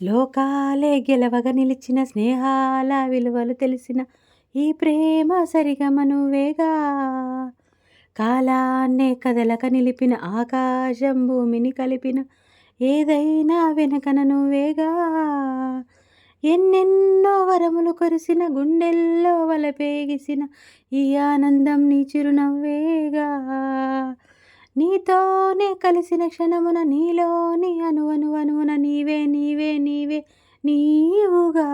లోకాలే గెలవగా నిలిచిన స్నేహాల విలువలు తెలిసిన ఈ ప్రేమ సరిగమను వేగా. కాలాన్నే కదలక నిలిపిన ఆకాశం భూమిని కలిపిన ఏదైనా వెనకన నువ్వేగా ఎన్నెన్నో వరములు కొరిసిన గుండెల్లో వలపేగిసిన ఈ ఆనందం నీ చిరునవ్వేగా. నీతోనే కలిసిన క్షణమున నీలో అను అను అనువున నీవే నీవే నీవే నీవుగా.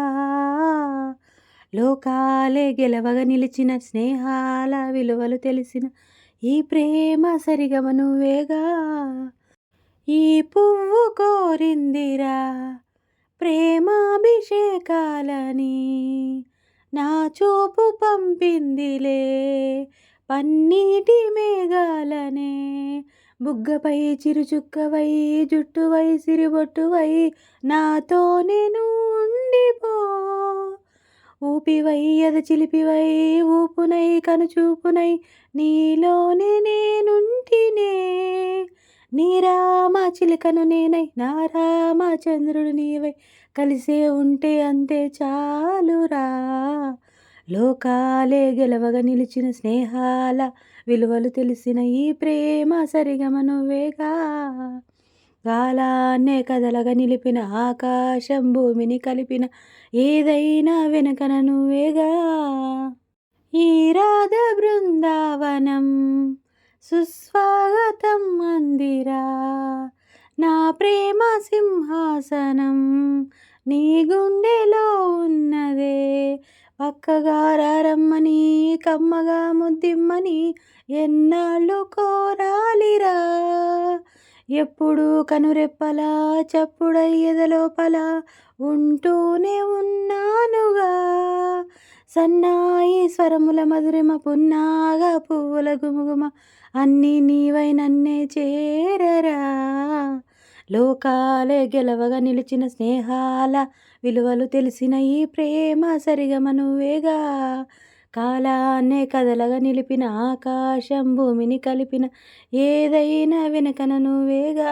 లోకాలే గెలవగా నిలిచిన స్నేహాల విలువలు తెలిసిన ఈ ప్రేమ సరిగమ నువ్వేగా. ఈ పువ్వు కోరిందిరా ప్రేమాభిషేకాలని నా చూపు పంపిందిలే పన్నీటి మేఘాలనే బుగ్గపై చిరుచుక్కవై జుట్టువై సిరిబొట్టువై నాతో నేను ఉండిపో. ఊపివై ఎద చిలిపివై ఊపునై కనుచూపునై నీలోనే నేనుంటినే. నీ రామ చిలుకను నేనై నా రామ చంద్రుడు నీవై కలిసే ఉంటే అంతే చాలురా. లోకాలే గెలవగా నిలిచిన స్నేహాల విలువలు తెలిసిన ఈ ప్రేమ సరిగమ నువ్వేగా కాలాన్నే కదలగా నిలిపిన ఆకాశం భూమిని కలిపిన ఏదైనా వెనకన నువ్వేగా ఈ రాధ బృందావనం సుస్వాగతం మందిరా. నా ప్రేమ సింహాసనం నీ గుండెలో పక్కగా రమ్మని కమ్మగా ముద్దిమ్మని ఎన్నాళ్ళు కోరాలిరా? ఎప్పుడు కనురెప్పలా చప్పుడయ్యద లోపల ఉంటూనే ఉన్నానుగా. సన్నాయి స్వరముల మధురిమ పున్నాగా పువ్వుల గుమగుమ అన్నీ నీవై నన్నే చేరరా? లోకాలే గెలవగా నిలిచిన స్నేహాల విలువలు తెలిసిన ఈ ప్రేమ సరిగమ నువ్వేగా కాలాన్నే కదలగా నిలిపిన ఆకాశం భూమిని కలిపిన ఏదైనా వెనకన నువ్వేగా